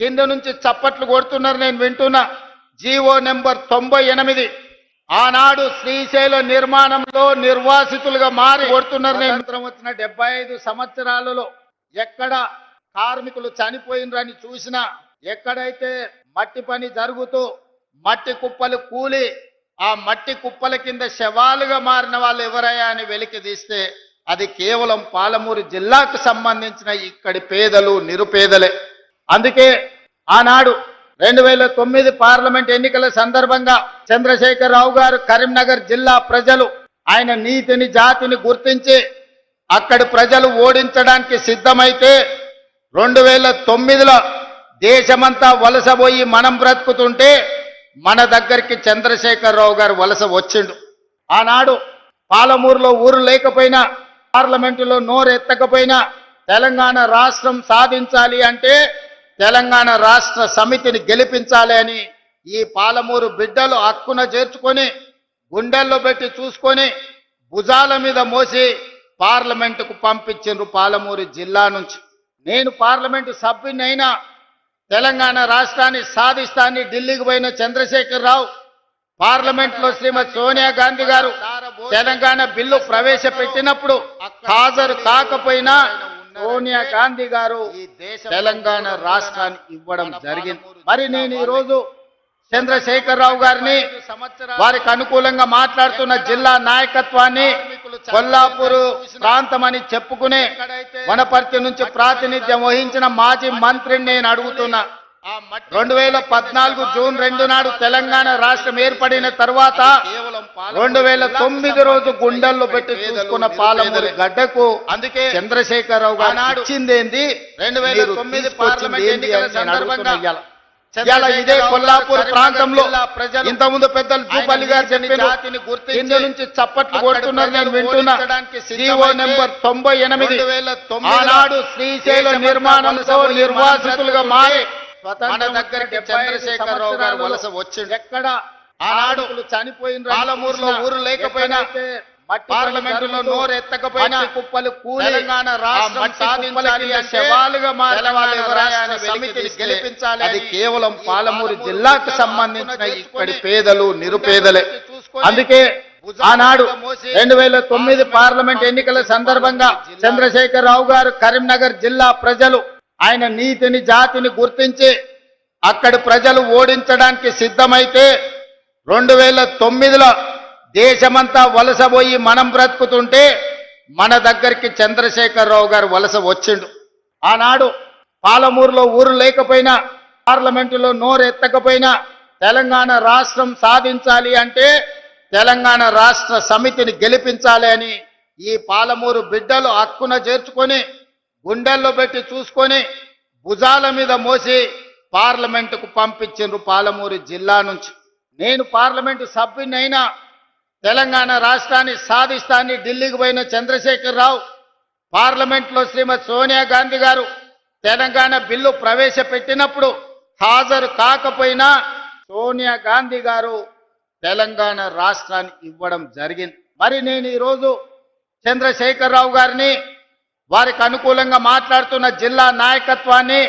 కింద నుంచి చప్పట్లు కొడుతున్నారు నేను వింటున్నా. జీవో నెంబర్ తొంభై ఎనిమిది. ఆనాడు శ్రీశైల నిర్మాణంలో నిర్వాసితులుగా మారి కొడుతున్నారు నేను వచ్చిన డెబ్బై ఐదు సంవత్సరాలలో ఎక్కడ కార్మికులు చనిపోయినరని చూసినా ఎక్కడైతే మట్టి పని జరుగుతూ మట్టి కుప్పలు కూలి ఆ మట్టి కుప్పల కింద శవాలుగా మారిన వాళ్ళు ఎవరయ్యా అని వెలికి తీస్తే అది కేవలం పాలమూరు జిల్లాకు సంబంధించిన ఇక్కడి పేదలు నిరుపేదలే. అందుకే ఆనాడు రెండు వేల తొమ్మిది పార్లమెంట్ ఎన్నికల సందర్భంగా చంద్రశేఖర్ రావు గారు కరీంనగర్ జిల్లా ప్రజలు ఆయన నీతిని జాతిని గుర్తించి అక్కడి ప్రజలు ఓడించడానికి సిద్ధమైతే రెండు వేల తొమ్మిదిలో దేశమంతా వలసపోయి మనం బ్రతుకుతుంటే మన దగ్గరికి చంద్రశేఖరరావు గారు వలస వచ్చిండు. ఆనాడు పాలమూరులో ఊరు లేకపోయినా పార్లమెంటులో నోరు ఎత్తకపోయినా తెలంగాణ రాష్ట్రం సాధించాలి అంటే తెలంగాణ రాష్ట్ర సమితిని గెలిపించాలి అని ఈ పాలమూరు బిడ్డలు హక్కున చేర్చుకొని గుండెల్లో పెట్టి చూసుకొని భుజాల మీద మోసి పార్లమెంటుకు పంపించిండ్రు పాలమూరు జిల్లా నుంచి. నేను పార్లమెంటు సభ్యునైనా తెలంగాణ రాష్ట్రాన్ని సాధిస్తాన్ని ఢిల్లీకి పోయిన చంద్రశేఖర్ రావు పార్లమెంట్లో శ్రీమతి సోనియా గాంధీ గారు తెలంగాణ బిల్లు ప్రవేశపెట్టినప్పుడు హాజరు కాకపోయినా సోనియా గాంధీ గారు తెలంగాణ రాష్ట్రాన్ని ఇవ్వడం జరిగింది. మరి నేను ఈ రోజు చంద్రశేఖర్ రావు గారిని వారికి అనుకూలంగా మాట్లాడుతున్న జిల్లా నాయకత్వాన్ని కొల్లాపూర్ ప్రాంతం అని చెప్పుకునే వనపర్తి నుంచి ప్రాతినిధ్యం వహించిన మాజీ మంత్రిని నేను అడుగుతున్నా. రెండు వేల పద్నాలుగు జూన్ రెండు నాడు తెలంగాణ రాష్ట్రం ఏర్పడిన తర్వాత రెండు వేల తొమ్మిది రోజు గుండెల్లో పెట్టి చూసుకున్న పాలమూరు గడ్డకు అందుకే చంద్రశేఖర్ రావు గారు ఇచ్చిందేంది? రెండు వేల తొమ్మిది పార్లమెంట్ ఎన్నికల సందర్భంగా ఇవాళ ఇదే కొల్లాపూర్ ప్రాంతంలో ఇంత ముందు పెద్దలు జూపల్లి గారు చెప్పిన కింద నుంచి చప్పట్లు కొడుతున్నారు నేను వింటున్నా. జీవో నెంబర్ తొంభై ఎనిమిది. ఆనాడు శ్రీశైల నిర్మాణంతో నిర్వాసితులుగా మారి మన దగ్గరికి చంద్రశేఖర్ రావు గారు వలస వచ్చిండు. ఎక్కడ ఆనాడు చనిపోయిన పాలమూరులో ఊరు లేకపోయినా పార్లమెంటులో నోరు ఎత్తకపోయినా కుప్పలు తెలంగాణ రాష్ట్రం సాధించాలి శవాలుగా మారిన వాళ్ళు ఎవరైనా సమితిని గెలిపించాలి అది కేవలం పాలమూరు జిల్లాకు సంబంధించిన ఇక్కడి పేదలు నిరుపేదలే. అందుకే ఆనాడు రెండు వేల తొమ్మిది పార్లమెంట్ ఎన్నికల సందర్భంగా చంద్రశేఖర్ రావు గారు కరీంనగర్ జిల్లా ప్రజలు ఆయన నీతిని జాతిని గుర్తించి అక్కడి ప్రజలు ఓడించడానికి సిద్ధమైతే రెండు వేల తొమ్మిదిలో దేశమంతా వలసపోయి మనం బ్రతుకుతుంటే మన దగ్గరికి చంద్రశేఖరరావు గారు వలస వచ్చిండు. ఆనాడు పాలమూరులో ఊరు లేకపోయినా పార్లమెంటులో నోరు ఎత్తకపోయినా తెలంగాణ రాష్ట్రం సాధించాలి అంటే తెలంగాణ రాష్ట్ర సమితిని గెలిపించాలి అని ఈ పాలమూరు బిడ్డలు హక్కున చేర్చుకొని గుండెల్లో పెట్టి చూసుకొని భుజాల మీద మోసి పార్లమెంటుకు పంపించిండ్రు పాలమూరు జిల్లా నుంచి. నేను పార్లమెంటు సభ్యునైనా తెలంగాణ రాష్ట్రాన్ని సాధిస్తాన్ని ఢిల్లీకి పోయిన చంద్రశేఖర్ రావు పార్లమెంట్లో శ్రీమతి సోనియా గాంధీ గారు తెలంగాణ బిల్లు ప్రవేశపెట్టినప్పుడు హాజరు కాకపోయినా సోనియా గాంధీ గారు తెలంగాణ రాష్ట్రాన్ని ఇవ్వడం జరిగింది. మరి నేను ఈరోజు చంద్రశేఖర్ రావు గారిని వారికి అనుకూలంగా మాట్లాడుతున్న జిల్లా నాయకత్వాన్ని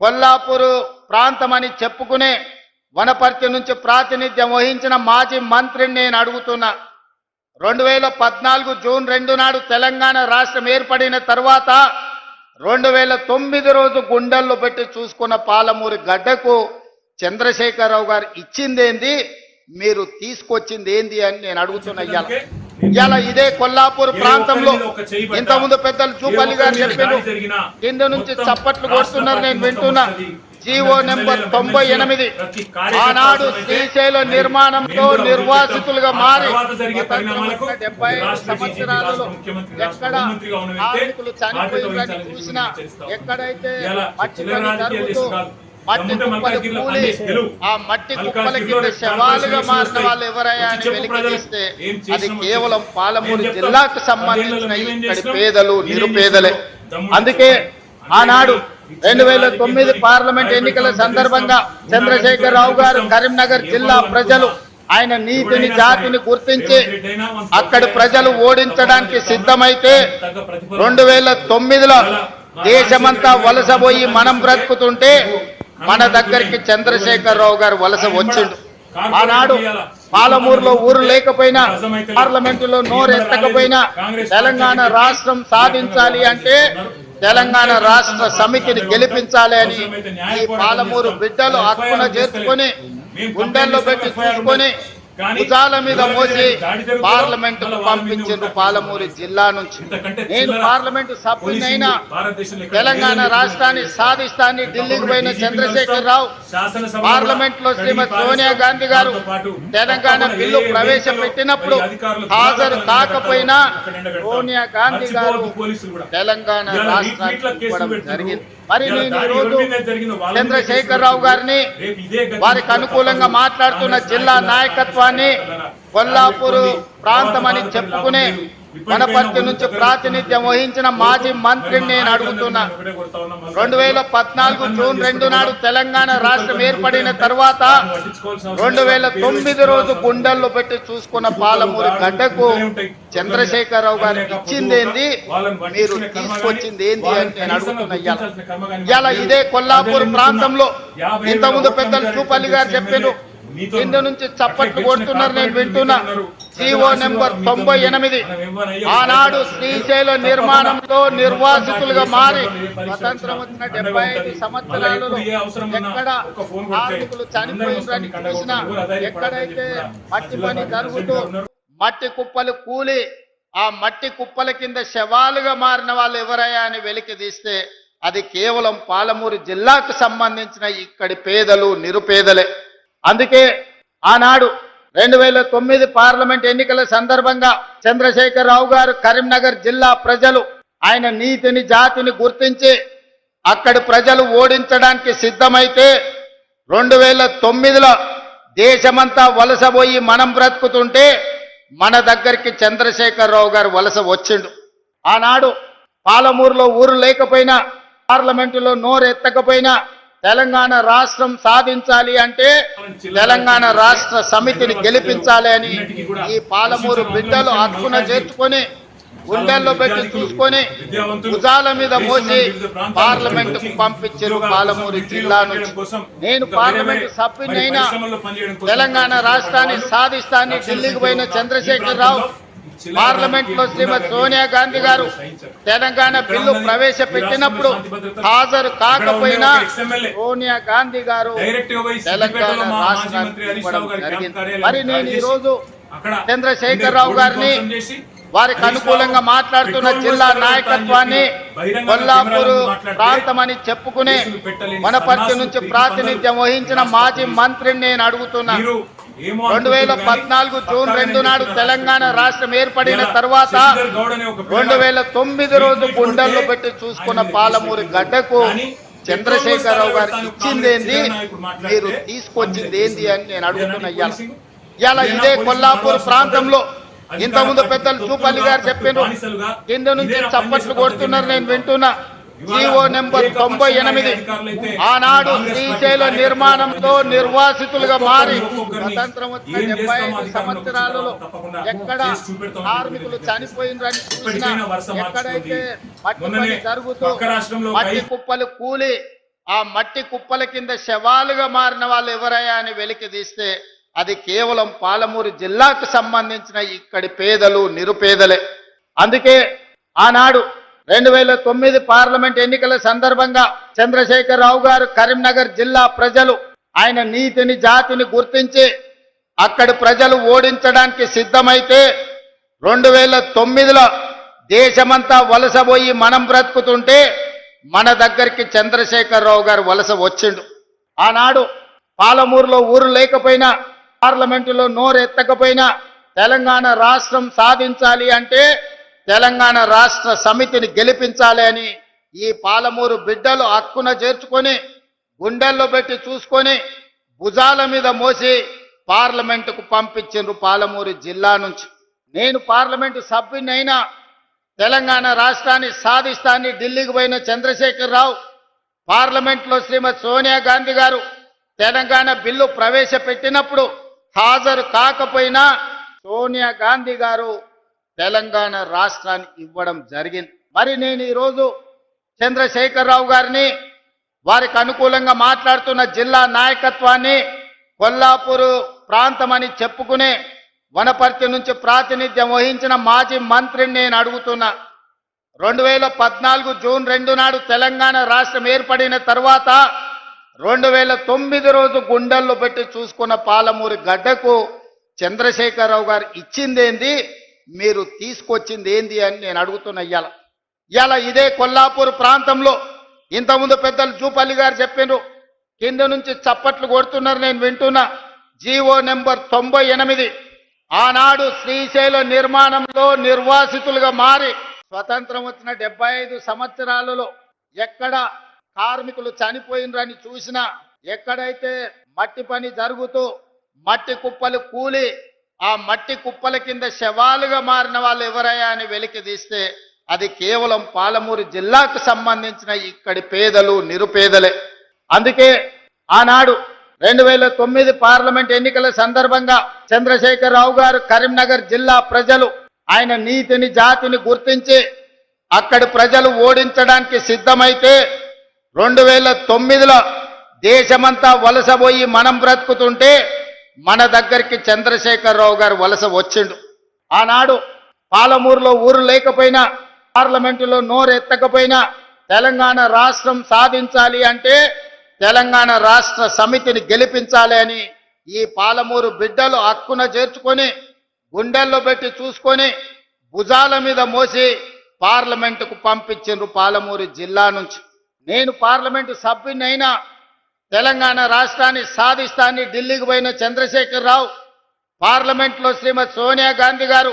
కొల్లాపూరు ప్రాంతం అని చెప్పుకునే వనపర్తి నుంచి ప్రాతినిధ్యం వహించిన మాజీ మంత్రిని నేను అడుగుతున్నా. రెండు వేల పద్నాలుగు జూన్ రెండు నాడు తెలంగాణ రాష్ట్రం ఏర్పడిన తర్వాత రెండు వేల తొమ్మిది రోజు గుండెల్లో పెట్టి చూసుకున్న పాలమూరి గడ్డకు చంద్రశేఖరరావు గారు ఇచ్చిందేంది? మీరు తీసుకొచ్చింది ఏంది అని నేను అడుగుతున్నా ఇవాళ ఇదే కొల్లాపూర్ ప్రాంతంలో ఇంత ముందు పెద్దలు జూపల్లి గారు చెప్పారు. కింద నుంచి చప్పట్లు కొడుతున్నారు నేను వింటున్నా. జీవో నెంబర్ తొంభై ఎనిమిది. ఆనాడు శ్రీశైల నిర్మాణంతో నిర్వాసితులుగా మారి డెబ్బై సంవత్సరాలలో ఎక్కడ కార్మికులు చనిపోయిందని చూసినా ఎక్కడైతే మట్టి జరుగుతూ మట్టి కుప్పలు కూలి ఆ మట్టి కుప్పల కింద శవాలుగా మారిన వాళ్ళు ఎవరయ్యా అని వెలికి తీస్తే అది కేవలం పాలమూరు జిల్లాకు సంబంధించిన ఇక్కడి పేదలు నిరుపేదలే అందుకే ఆనాడు రెండు వేల తొమ్మిది పార్లమెంట్ ఎన్నికల సందర్భంగా చంద్రశేఖర్ రావు గారు కరీంనగర్ జిల్లా ప్రజలు ఆయన నీతిని జాతిని గుర్తించి అక్కడి ప్రజలు ఓడించడానికి సిద్ధమైతే రెండు వేల తొమ్మిదిలో దేశమంతా వలసపోయి మనం బ్రతుకుతుంటే మన దగ్గరికి చంద్రశేఖరరావు గారు వలస వచ్చిండు. ఆనాడు పాలమూరులో ఊరు లేకపోయినా పార్లమెంటులో నోరు ఎత్తకపోయినా తెలంగాణ రాష్ట్రం సాధించాలి అంటే తెలంగాణ రాష్ట్ర సమితిని గెలిపించాలి అని ఈ పాలమూరు బిడ్డలు హక్కున చేర్చుకొని గుండెల్లో పెట్టి చూసుకొని భుజాల మీద మోసి పార్లమెంట్ పంపించారు పాలమూరు జిల్లా నుంచి. నేను పార్లమెంటు సభ్యునైనా తెలంగాణ రాష్ట్రాన్ని సాధిస్తాన్ని ఢిల్లీకి పోయిన చంద్రశేఖర్ రావు పార్లమెంట్లో శ్రీమతి సోనియా గాంధీ గారు తెలంగాణ బిల్లు ప్రవేశపెట్టినప్పుడు హాజరు కాకపోయినా సోనియా గాంధీ గారు తెలంగాణ రాష్ట్రానికి జరిగింది. మరి నేను ఈ రోజు చంద్రశేఖర్ రావు గారిని వారికి అనుకూలంగా మాట్లాడుతున్న జిల్లా నాయకత్వాన్ని కొల్లాపూర్ ప్రాంతం అని చెప్పుకునే వనపర్తి నుంచి ప్రాతినిధ్యం వహించిన మాజీ మంత్రిని నేను అడుగుతున్నా. రెండు వేల పద్నాలుగు జూన్ రెండు నాడు తెలంగాణ రాష్ట్రం ఏర్పడిన తర్వాత రెండు వేల తొమ్మిది రోజు గుండెల్లో పెట్టి చూసుకున్న పాలమూరి గడ్డకు చంద్రశేఖరరావు గారికి ఇచ్చింది ఏంది? మీరు తీసుకొచ్చింది ఏంది అని నేను అడుగుతున్నా ఇవాళ. ఇదే కొల్లాపూర్ ప్రాంతంలో ఇంతకుముందు పెద్దలు చూపల్లి గారు చెప్పారు కింద నుంచి చప్పట్లు కొడుతున్నారు నేను వింటున్నా. జీవో నెంబర్ తొంభై ఎనిమిది. ఆనాడు శ్రీశైల నిర్మాణంలో నిర్వాసితులుగా మారి స్వతంత్రం వచ్చిన డెబ్బై ఐదు సంవత్సరాలలో ఎక్కడ కార్మికులు చనిపోయిందని చూసినా ఎక్కడైతే మట్టి పని జరుగుతూ మట్టి కుప్పలు కూలి ఆ మట్టి కుప్పల కింద శవాలుగా మారిన వాళ్ళు ఎవరయ్యా అని వెలికి తీస్తే అది కేవలం పాలమూరు జిల్లాకు సంబంధించిన ఇక్కడి పేదలు నిరుపేదలే. అందుకే ఆనాడు రెండు వేల తొమ్మిది పార్లమెంట్ ఎన్నికల సందర్భంగా చంద్రశేఖరరావు గారు కరీంనగర్ జిల్లా ప్రజలు ఆయన నీతిని జాతిని గుర్తించి అక్కడి ప్రజలు ఓడించడానికి సిద్ధమైతే రెండు వేల తొమ్మిదిలో దేశమంతా వలసపోయి మనం బ్రతుకుతుంటే మన దగ్గరికి చంద్రశేఖరరావు గారు వలస వచ్చిండు. ఆనాడు పాలమూరులో ఊరు లేకపోయినా పార్లమెంటులో నోరు ఎత్తకపోయినా తెలంగాణ రాష్ట్రం సాధించాలి అంటే తెలంగాణ రాష్ట్ర సమితిని గెలిపించాలి అని ఈ పాలమూరు బిడ్డలు హక్కున చేర్చుకొని గుండెల్లో పెట్టి చూసుకొని భుజాల మీద మోసి పార్లమెంట్కు పంపించారు పాలమూరు జిల్లా నుంచి. నేను పార్లమెంట్ సభ్యునైనా తెలంగాణ రాష్ట్రాన్ని సాధిస్తాన్ని ఢిల్లీకి పోయిన చంద్రశేఖర్ రావు పార్లమెంట్లో శ్రీమతి సోనియా గాంధీ గారు తెలంగాణ బిల్లు ప్రవేశపెట్టినప్పుడు హాజరు కాకపోయినా సోనియా గాంధీ గారు తెలంగాణ రాష్ట్రానికి మరి నేను ఈ రోజు చంద్రశేఖర్ రావు గారిని వారికి అనుకూలంగా మాట్లాడుతున్న జిల్లా నాయకత్వాన్ని కొల్లాపూర్ ప్రాంతం అని చెప్పుకునే వనపర్తి నుంచి ప్రాతినిధ్యం వహించిన మాజీ మంత్రిని నేను అడుగుతున్నా. రెండు వేల పద్నాలుగు జూన్ రెండు నాడు తెలంగాణ రాష్ట్రం ఏర్పడిన తర్వాత రెండు వేల తొమ్మిది రోజు గుండెల్లో పెట్టి చూసుకున్న పాలమూరి గడ్డకు చంద్రశేఖరరావు గారికి ఇచ్చింది ఏంది? మీరు తీసుకొచ్చింది ఏంది అని నేను అడుగుతున్నా ఇవాళ. ఇవాళ ఇదే కొల్లాపూర్ ప్రాంతంలో ఇంతకుముందు పెద్దలు చూపల్లి గారు చెప్పారు కింద నుంచి చప్పట్లు కొడుతున్నారు నేను వింటున్నా. జీవో నెంబర్ తొంభై ఎనిమిది ఆనాడు శ్రీశైల నిర్మాణంలో నిర్వాసితులుగా మారి స్వతంత్రం వచ్చిన డెబ్బై ఐదు సంవత్సరాలలో ఎక్కడ కార్మికులు చనిపోయిందని చూసినా ఎక్కడైతే మట్టి పని జరుగుతూ మట్టి కుప్పలు కూలి ఆ మట్టి కుప్పల కింద శవాలుగా మారిన వాళ్ళు ఎవరయ్యా అని వెలికి తీస్తే అది కేవలం పాలమూరు జిల్లాకు సంబంధించిన ఇక్కడి పేదలు నిరుపేదలే. అందుకే ఆనాడు రెండు వేల తొమ్మిది పార్లమెంట్ ఎన్నికల సందర్భంగా చంద్రశేఖర్ రావు గారు కరీంనగర్ జిల్లా ప్రజలు ఆయన నీతిని జాతిని గుర్తించి అక్కడి ప్రజలు ఓడించడానికి సిద్ధమైతే రెండు వేల తొమ్మిదిలో దేశమంతా వలసపోయి మనం బ్రతుకుతుంటే మన దగ్గరికి చంద్రశేఖర్ రావు గారు వలస వచ్చిండు. ఆనాడు పాలమూరులో ఊరు లేకపోయినా పార్లమెంటులో నోరు ఎత్తకపోయినా తెలంగాణ రాష్ట్రం సాధించాలి అంటే తెలంగాణ రాష్ట్ర సమితిని గెలిపించాలి అని ఈ పాలమూరు బిడ్డలు హక్కున చేర్చుకొని గుండెల్లో పెట్టి చూసుకొని భుజాల మీద మోసి పార్లమెంటుకు పంపించిండ్రు పాలమూరు జిల్లా నుంచి. నేను పార్లమెంటు సభ్యునైనా తెలంగాణ రాష్ట్రాన్ని సాధిస్తాన్ని ఢిల్లీకి పోయిన చంద్రశేఖర్ రావు పార్లమెంట్లో శ్రీమతి సోనియా గాంధీ గారు తెలంగాణ బిల్లు ప్రవేశపెట్టినప్పుడు హాజరు కాకపోయినా సోనియా గాంధీ గారు తెలంగాణ రాష్ట్రాన్ని ఇవ్వడం జరిగింది. మరి నేను ఈరోజు చంద్రశేఖరరావు గారిని వారికి అనుకూలంగా మాట్లాడుతున్న జిల్లా నాయకత్వాన్ని కొల్లాపూరు ప్రాంతం అని చెప్పుకునే వనపర్తి నుంచి ప్రాతినిధ్యం వహించిన మాజీ మంత్రిని నేను అడుగుతున్నా. రెండు వేల పద్నాలుగు జూన్ రెండు నాడు తెలంగాణ రాష్ట్రం ఏర్పడిన తర్వాత రెండు వేల తొమ్మిది రోజు గుండెల్లో పెట్టి చూసుకున్న పాలమూరి గడ్డకు చంద్రశేఖరరావు గారు ఇచ్చిందేంది? మీరు తీసుకొచ్చింది ఏంది అని నేను అడుగుతున్న ఇవాళ ఇవాళ ఇదే కొల్లాపూర్ ప్రాంతంలో ఇంతకుముందు పెద్దలు జూపల్లి గారు చెప్పారు కింద నుంచి చప్పట్లు కొడుతున్నారు నేను వింటున్నా. జీవో నెంబర్ తొంభై ఎనిమిది. ఆనాడు శ్రీశైల నిర్మాణంలో నిర్వాసితులుగా మారి స్వతంత్రం వచ్చిన డెబ్బై ఐదు సంవత్సరాలలో ఎక్కడ కార్మికులు చనిపోయినరని చూసినా ఎక్కడైతే మట్టి పని జరుగుతూ మట్టి కుప్పలు కూలి ఆ మట్టి కుప్పల కింద శవాలుగా మారిన వాళ్ళు ఎవరయ్యా అని వెలికి తీస్తే అది కేవలం పాలమూరు జిల్లాకు సంబంధించిన ఇక్కడి పేదలు నిరుపేదలే. అందుకే ఆనాడు రెండు వేల తొమ్మిది పార్లమెంట్ ఎన్నికల సందర్భంగా చంద్రశేఖరరావు గారు కరీంనగర్ జిల్లా ప్రజలు ఆయన నీతిని జాతిని గుర్తించి అక్కడి ప్రజలు ఓడించడానికి సిద్ధమైతే రెండు వేల తొమ్మిదిలో దేశమంతా వలసపోయి మనం బ్రతుకుతుంటే మన దగ్గరికి చంద్రశేఖరరావు గారు వలస వచ్చిండు. ఆనాడు పాలమూరులో ఊరు లేకపోయినా పార్లమెంటులో నోరెత్తకపోయినా తెలంగాణ రాష్ట్రం సాధించాలి అంటే తెలంగాణ రాష్ట్ర సమితిని గెలిపించాలి అని ఈ పాలమూరు బిడ్డలు హక్కున చేర్చుకొని గుండెల్లో పెట్టి చూసుకొని భుజాల మీద మోసి పార్లమెంటుకు పంపించిండ్రు పాలమూరు జిల్లా నుంచి. నేను పార్లమెంటు సభ్యునైనా తెలంగాణ రాష్ట్రాన్ని సాధిస్తాన్ని ఢిల్లీకి పోయిన చంద్రశేఖర్ రావు పార్లమెంట్లో శ్రీమతి సోనియా గాంధీ గారు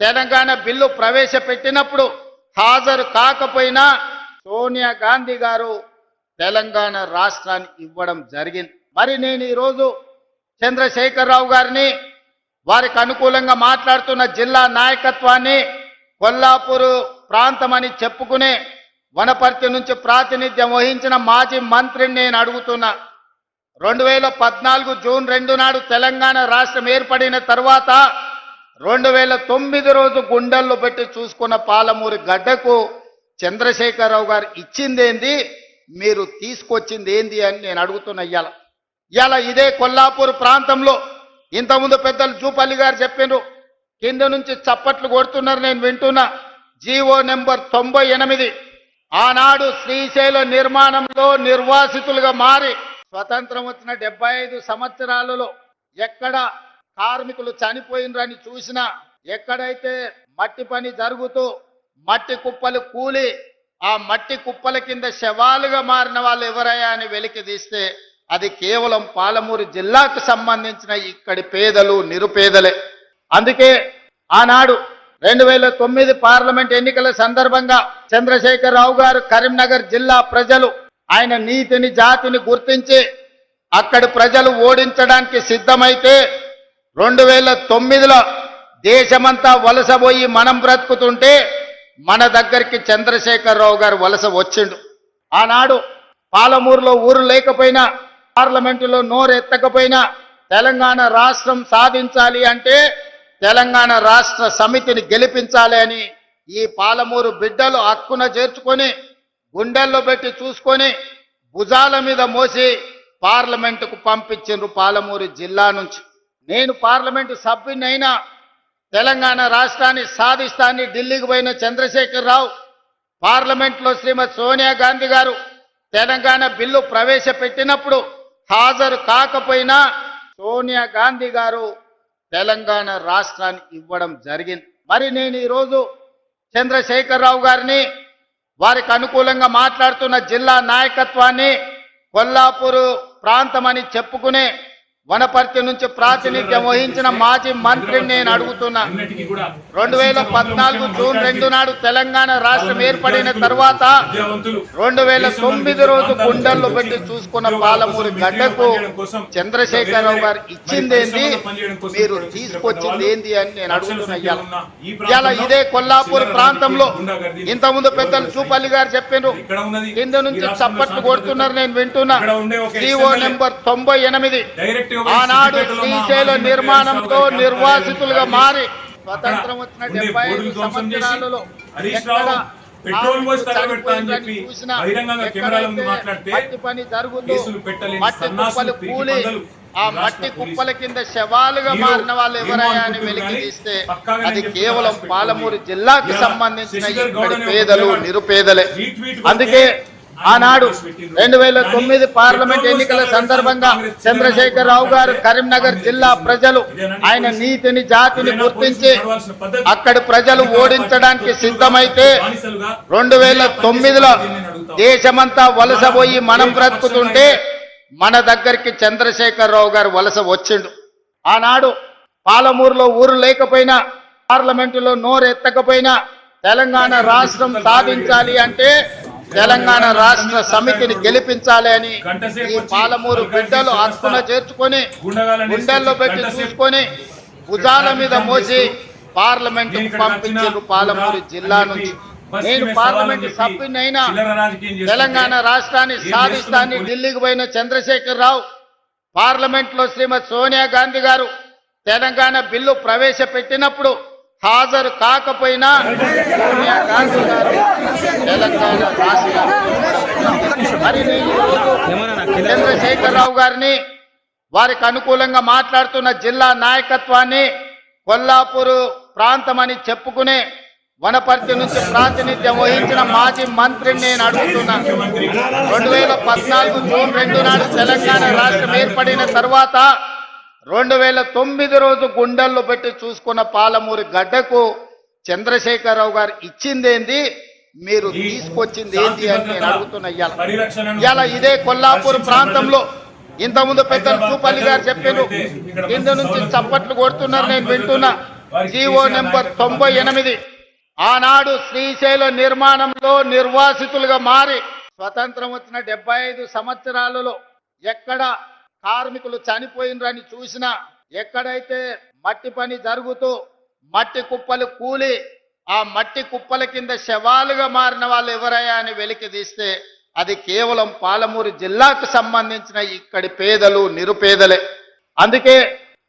తెలంగాణ బిల్లు ప్రవేశపెట్టినప్పుడు హాజరు కాకపోయినా సోనియా గాంధీ గారు తెలంగాణ రాష్ట్రాన్ని ఇవ్వడం జరిగింది. మరి నేను ఈరోజు చంద్రశేఖరరావు గారిని వారికి అనుకూలంగా మాట్లాడుతున్న జిల్లా నాయకత్వాన్ని కొల్లాపూరు ప్రాంతం అని చెప్పుకునే వనపర్తి నుంచి ప్రాతినిధ్యం వహించిన మాజీ మంత్రిని నేను అడుగుతున్నా. రెండు వేల పద్నాలుగు జూన్ రెండు నాడు తెలంగాణ రాష్ట్రం ఏర్పడిన తర్వాత రెండు వేల తొమ్మిది రోజు గుండెల్లో పెట్టి చూసుకున్న పాలమూరి గడ్డకు చంద్రశేఖరరావు గారు ఇచ్చిందేంది? మీరు తీసుకొచ్చింది ఏంది అని నేను అడుగుతున్నా ఇవాళ ఇవాళ ఇదే కొల్లాపూర్ ప్రాంతంలో ఇంతకుముందు పెద్దలు జూపల్లి గారు చెప్పారు కింద నుంచి చప్పట్లు కొడుతున్నారు నేను వింటున్నా. జీవో నెంబర్ తొంభై ఎనిమిది ఆనాడు శ్రీశైల నిర్మాణంలో నిర్వాసితులుగా మారి స్వతంత్రం వచ్చిన డెబ్బై ఐదు సంవత్సరాలలో ఎక్కడ కార్మికులు చనిపోయినరని చూసినా ఎక్కడైతే మట్టి పని జరుగుతూ మట్టి కుప్పలు కూలి ఆ మట్టి కుప్పల కింద శవాలుగా మారిన వాళ్ళు ఎవరయ్యా అని వెలికి తీస్తే అది కేవలం పాలమూరు జిల్లాకు సంబంధించిన ఇక్కడి పేదలు నిరుపేదలే. అందుకే ఆనాడు రెండు వేల తొమ్మిది పార్లమెంట్ ఎన్నికల సందర్భంగా చంద్రశేఖరరావు గారు కరీంనగర్ జిల్లా ప్రజలు ఆయన నీతిని జాతిని గుర్తించి అక్కడి ప్రజలు ఓడించడానికి సిద్ధమైతే రెండు వేల తొమ్మిదిలో దేశమంతా వలసపోయి మనం బ్రతుకుతుంటే మన దగ్గరికి చంద్రశేఖరరావు గారు వలస వచ్చిండు. ఆనాడు పాలమూరులో ఊరు లేకపోయినా పార్లమెంటులో నోరు ఎత్తకపోయినా తెలంగాణ రాష్ట్రం సాధించాలి అంటే తెలంగాణ రాష్ట్ర సమితిని గెలిపించాలి అని ఈ పాలమూరు బిడ్డలు హక్కున చేర్చుకొని గుండెల్లో పెట్టి చూసుకొని భుజాల మీద మోసి పార్లమెంటుకు పంపించిండ్రు పాలమూరు జిల్లా నుంచి. నేను పార్లమెంటు సభ్యునైనా తెలంగాణ రాష్ట్రాన్ని సాధిస్తాన్ని ఢిల్లీకి పోయిన చంద్రశేఖర్ రావు పార్లమెంట్లో శ్రీమతి సోనియా గాంధీ గారు తెలంగాణ బిల్లు ప్రవేశపెట్టినప్పుడు హాజరు కాకపోయినా సోనియా గాంధీ గారు తెలంగాణ రాష్ట్రాన్ని ఇవ్వడం జరిగింది. మరి నేను ఈరోజు చంద్రశేఖరరావు గారిని వారికి అనుకూలంగా మాట్లాడుతున్న జిల్లా నాయకత్వాన్ని కొల్లాపూరు ప్రాంతం అని చెప్పుకునే వనపర్తి నుంచి ప్రాతినిధ్యం వహించిన మాజీ మంత్రిని నేను అడుగుతున్నా. రెండు వేల పద్నాలుగు జూన్ రెండు నాడు తెలంగాణ రాష్ట్రం ఏర్పడిన తర్వాత రెండు వేల తొమ్మిది రోజు గుండెల్లో పెట్టి చూసుకున్న పాలమూరి గడ్డకు చంద్రశేఖరరావు గారు ఇచ్చిందేంది మీరు తీసుకొచ్చింది ఏంది అని నేను అడుగుతున్నా ఇవాళ. ఇదే కొల్లాపూర్ ప్రాంతంలో ఇంతకుముందు పెద్దలు చూపల్లి గారు ఉన్నది. కింద నుంచి చప్పట్లు కొడుతున్నారు నేను వింటున్నా. ఎమ్మెల్యే నెంబర్ తొంభై ఎనిమిది. ఆనాడు శ్రీశైల గారి నిర్వాసితులుగా మారి స్వతంత్రం వచ్చిన డెబ్బై ఐదు సంవత్సరాలలో పెట్రోల్ పోసి తగలబెడతా అని చెప్పి బహిరంగంగా కెమెరాల ముందు మాట్లాడితే పని పెట్టలేని సన్నాసులు, ఆ మట్టి. కుప్పల కింద శవాలుగా మీరు మారిన వాళ్ళు ఎవరయ్యా అని వెలికి తీస్తే అది కేవలం పాలమూరు. జిల్లాకు సంబంధించిన పేదలు నిరుపేదలే అందుకే ఆనాడు. రెండు వేల తొమ్మిది పార్లమెంట్ ఎన్నికల సందర్భంగా చంద్రశేఖర్ రావు గారు కరీంనగర్ జిల్లా ప్రజలు ఆయన నీతిని జాతిని గుర్తించి అక్కడి ప్రజలు ఓడించడానికి సిద్ధమైతే రెండు వేల తొమ్మిదిలో దేశమంతా వలస పోయి మనం బ్రతుకుతుంటే మన దగ్గరికి చంద్రశేఖర్ రావు గారు వలస వచ్చిండు. ఆనాడు పాలమూరులో ఊరు లేకపోయినా పార్లమెంటులో నోరు ఎత్తకపోయినా తెలంగాణ రాష్ట్రం సాధించాలి అంటే తెలంగాణ రాష్ట్ర సమితిని గెలిపించాలి అని ఈ పాలమూరు బిడ్డలు హక్కున చేర్చుకొని గుండెల్లో పెట్టి చూసుకొని భుజాల మీద మోసి పార్లమెంట్ పంపించారు పాలమూరు జిల్లా నుంచి. నేను పార్లమెంట్ సభ్యునైనా తెలంగాణ రాష్ట్రాన్ని సాధిస్తాన్ని ఢిల్లీకి పోయిన చంద్రశేఖర్ రావు పార్లమెంట్లో శ్రీమతి సోనియా గాంధీ గారు తెలంగాణ బిల్లు ప్రవేశపెట్టినప్పుడు హాజరు కాకపోయినా సోనియా గాంధీ గారు తెలంగాణ మరి చంద్రశేఖర్ రావు గారిని వారికి అనుకూలంగా మాట్లాడుతున్న జిల్లా నాయకత్వాన్ని కొల్లాపూరు ప్రాంతం అని చెప్పుకునే వనపర్తి నుంచి ప్రాతినిధ్యం వహించిన మాజీ మంత్రిని నేను అడుగుతున్నాను రెండు వేల పద్నాలుగు జూన్ రెండు నాడు తెలంగాణ రాష్ట్రం ఏర్పడిన తర్వాత రెండు వేల తొమ్మిది రోజు గుండెల్లో పెట్టి చూసుకున్న పాలమూరి గడ్డకు చంద్రశేఖరరావు గారు ఇచ్చిందేంది? మీరు తీసుకొచ్చింది ఏంటి అని నేను అడుగుతున్నా ఇవాళ. ఇలా ఇదే కొల్లాపూర్ ప్రాంతంలో ఇంతకుముందు పెద్దలు చూపల్లి గారు చెప్పారు కింద నుంచి చప్పట్లు కొడుతున్నారు నేను వింటున్నా. జీవో నెంబర్ తొంభై ఎనిమిది. ఆనాడు శ్రీశైల నిర్మాణంలో నిర్వాసితులుగా మారి స్వతంత్రం వచ్చిన డెబ్బై ఐదు సంవత్సరాలలో ఎక్కడ కార్మికులు చనిపోయినరని చూసినా ఎక్కడైతే మట్టి పని జరుగుతూ మట్టి కుప్పలు కూలి ఆ మట్టి కుప్పల కింద శవాలుగా మారిన వాళ్ళు ఎవరయ్యా అని వెలికి తీస్తే అది కేవలం పాలమూరు జిల్లాకు సంబంధించిన ఇక్కడి పేదలు నిరుపేదలే. అందుకే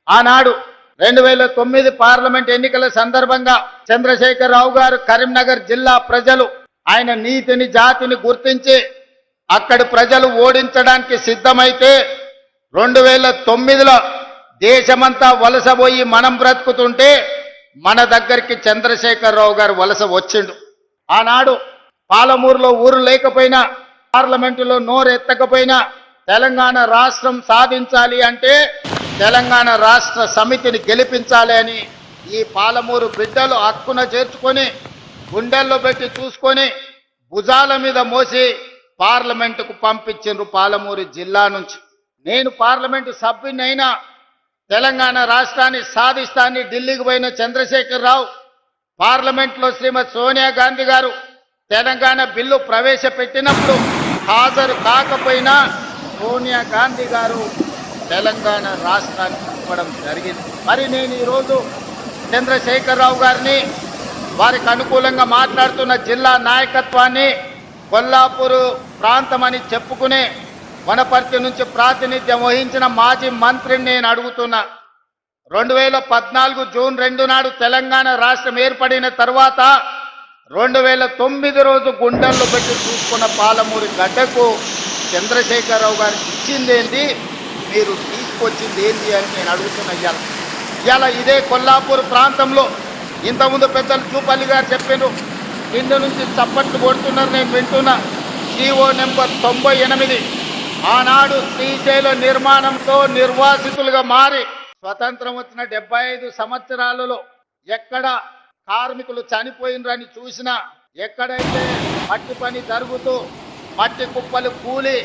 ఆనాడు రెండు వేల తొమ్మిది పార్లమెంట్ ఎన్నికల సందర్భంగా చంద్రశేఖర్ రావు గారు కరీంనగర్ జిల్లా ప్రజలు ఆయన నీతిని జాతిని గుర్తించి అక్కడి ప్రజలు ఓడించడానికి సిద్ధమైతే రెండు వేల తొమ్మిదిలో దేశమంతా వలస పోయి మనం బ్రతుకుతుంటే మన దగ్గరికి చంద్రశేఖరరావు గారు వలస వచ్చిండు. ఆనాడు పాలమూరులో ఊరు లేకపోయినా పార్లమెంటులో నోరు ఎత్తకపోయినా తెలంగాణ రాష్ట్రం సాధించాలి అంటే తెలంగాణ రాష్ట్ర సమితిని గెలిపించాలి అని ఈ పాలమూరు బిడ్డలు హక్కున చేర్చుకొని గుండెల్లో పెట్టి చూసుకొని భుజాల మీద మోసి పార్లమెంటుకు పంపించిండ్రు పాలమూరు జిల్లా నుంచి. నేను పార్లమెంటు సభ్యునైనా తెలంగాణ రాష్ట్రాన్ని సాధిస్తాన్ని ఢిల్లీకి పోయిన చంద్రశేఖర్ రావు పార్లమెంట్లో శ్రీమతి సోనియా గాంధీ గారు తెలంగాణ బిల్లు ప్రవేశపెట్టినప్పుడు హాజరు కాకపోయినా సోనియా గాంధీ గారు తెలంగాణ రాష్ట్రానికి ఇవ్వడం జరిగింది. మరి నేను ఈరోజు చంద్రశేఖర్ రావు గారిని వారికి అనుకూలంగా మాట్లాడుతున్న జిల్లా నాయకత్వాన్ని కొల్లాపూరు ప్రాంతం అని చెప్పుకునే వనపర్తి నుంచి ప్రాతినిధ్యం వహించిన మాజీ మంత్రిని నేను అడుగుతున్నా. రెండు వేల పద్నాలుగు జూన్ రెండు నాడు తెలంగాణ రాష్ట్రం ఏర్పడిన తర్వాత రెండు వేల తొమ్మిది రోజు గుండెల్లో పెట్టి చూసుకున్న పాలమూరి గడ్డకు చంద్రశేఖరరావు గారు ఇచ్చిందేంది మీరు తీసుకొచ్చింది ఏంటి అని నేను అడుగుతున్నా ఇవాళ ఇవాళ ఇదే కొల్లాపూర్ ప్రాంతంలో ఇంతకుముందు పెద్దలు చూపల్లి గారు చెప్పారు కింద నుంచి చప్పట్లు కొడుతున్నారు నేను వింటున్నా. జీవో నెంబర్ తొంభై ఎనిమిది. ఆనాడు శ్రీశైల నిర్మాణంతో నిర్వాసితులుగా మారి స్వతంత్రం వచ్చిన డెబ్బై ఐదు సంవత్సరాలలో ఎక్కడ కార్మికులు చనిపోయినరని చూసినా ఎక్కడైతే మట్టి పని జరుగుతూ మట్టి కుప్పలు కూలి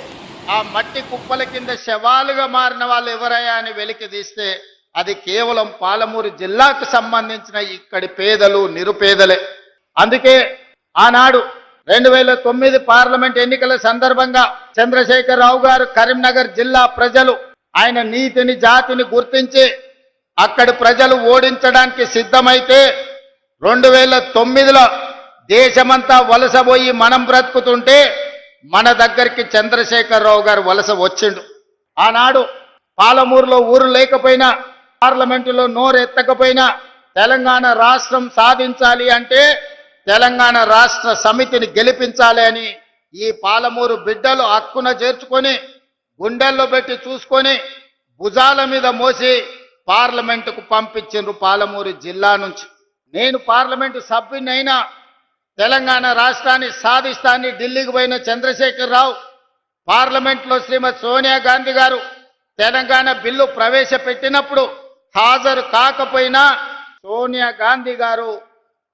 ఆ మట్టి కుప్పల కింద శవాలుగా మారిన వాళ్ళు ఎవరయ్యా అని వెలికి తీస్తే అది కేవలం పాలమూరు జిల్లాకు సంబంధించిన ఇక్కడి పేదలు నిరుపేదలే. అందుకే ఆనాడు రెండు వేల తొమ్మిది పార్లమెంట్ ఎన్నికల సందర్భంగా చంద్రశేఖరరావు గారు కరీంనగర్ జిల్లా ప్రజలు ఆయన నీతిని జాతిని గుర్తించి అక్కడి ప్రజలు ఓడించడానికి సిద్ధమైతే రెండు వేల తొమ్మిదిలో దేశమంతా వలస పోయి మనం బ్రతుకుతుంటే మన దగ్గరికి చంద్రశేఖరరావు గారు వలస వచ్చిండు. ఆనాడు పాలమూరులో ఊరు లేకపోయినా పార్లమెంటులో నోరు ఎత్తకపోయినా తెలంగాణ రాష్ట్రం సాధించాలి అంటే తెలంగాణ రాష్ట్ర సమితిని గెలిపించాలి అని ఈ పాలమూరు బిడ్డలు హక్కున చేర్చుకొని గుండెల్లో పెట్టి చూసుకొని భుజాల మీద మోసి పార్లమెంటుకు పంపించిండ్రు పాలమూరు జిల్లా నుంచి. నేను పార్లమెంటు సభ్యునైనా తెలంగాణ రాష్ట్రాన్ని సాధిస్తాన్ని ఢిల్లీకి పోయిన చంద్రశేఖర్ రావు పార్లమెంట్లో శ్రీమతి సోనియా గాంధీ గారు తెలంగాణ బిల్లు ప్రవేశపెట్టినప్పుడు హాజరు కాకపోయినా సోనియా గాంధీ గారు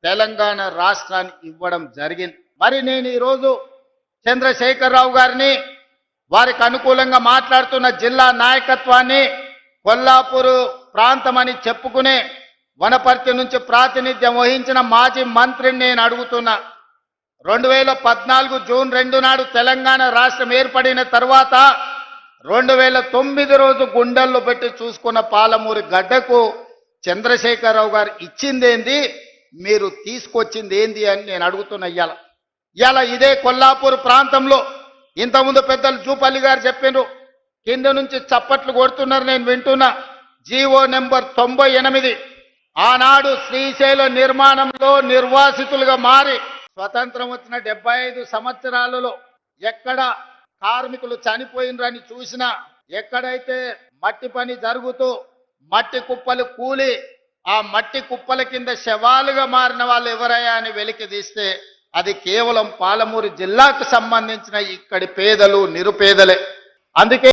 తెలంగాణ రాష్ట్రాన్ని ఇవ్వడం జరిగింది. మరి నేను ఈరోజు చంద్రశేఖర్ రావు గారిని వారికి అనుకూలంగా మాట్లాడుతున్న జిల్లా నాయకత్వాన్ని కొల్లాపూరు ప్రాంతం అని చెప్పుకునే వనపర్తి నుంచి ప్రాతినిధ్యం వహించిన మాజీ మంత్రిని నేను అడుగుతున్నా. రెండు వేల పద్నాలుగు జూన్ రెండు నాడు తెలంగాణ రాష్ట్రం ఏర్పడిన తర్వాత రెండు వేల తొమ్మిది రోజు గుండెల్లో పెట్టి చూసుకున్న పాలమూరి గడ్డకు చంద్రశేఖరరావు గారు ఇచ్చిందేంది? మీరు తీసుకొచ్చింది ఏంది అని నేను అడుగుతున్నా ఇవాళ ఇవాళ ఇదే కొల్లాపూర్ ప్రాంతంలో ఇంతకుముందు పెద్దలు జూపల్లి గారు చెప్పిండ్రు కింద నుంచి చప్పట్లు కొడుతున్నారు నేను వింటున్నా. జీవో నెంబర్ తొంభై ఎనిమిది. ఆనాడు శ్రీశైల నిర్మాణంలో నిర్వాసితులుగా మారి స్వతంత్రం వచ్చిన డెబ్బై ఐదు సంవత్సరాలలో ఎక్కడ కార్మికులు చనిపోయినరని చూసినా ఎక్కడైతే మట్టి పని జరుగుతూ మట్టి కుప్పలు కూలి ఆ మట్టి కుప్పల కింద శవాలుగా మారిన వాళ్ళు ఎవరయ్యా అని వెలికి తీస్తే అది కేవలం పాలమూరు జిల్లాకు సంబంధించిన ఇక్కడి పేదలు నిరుపేదలే. అందుకే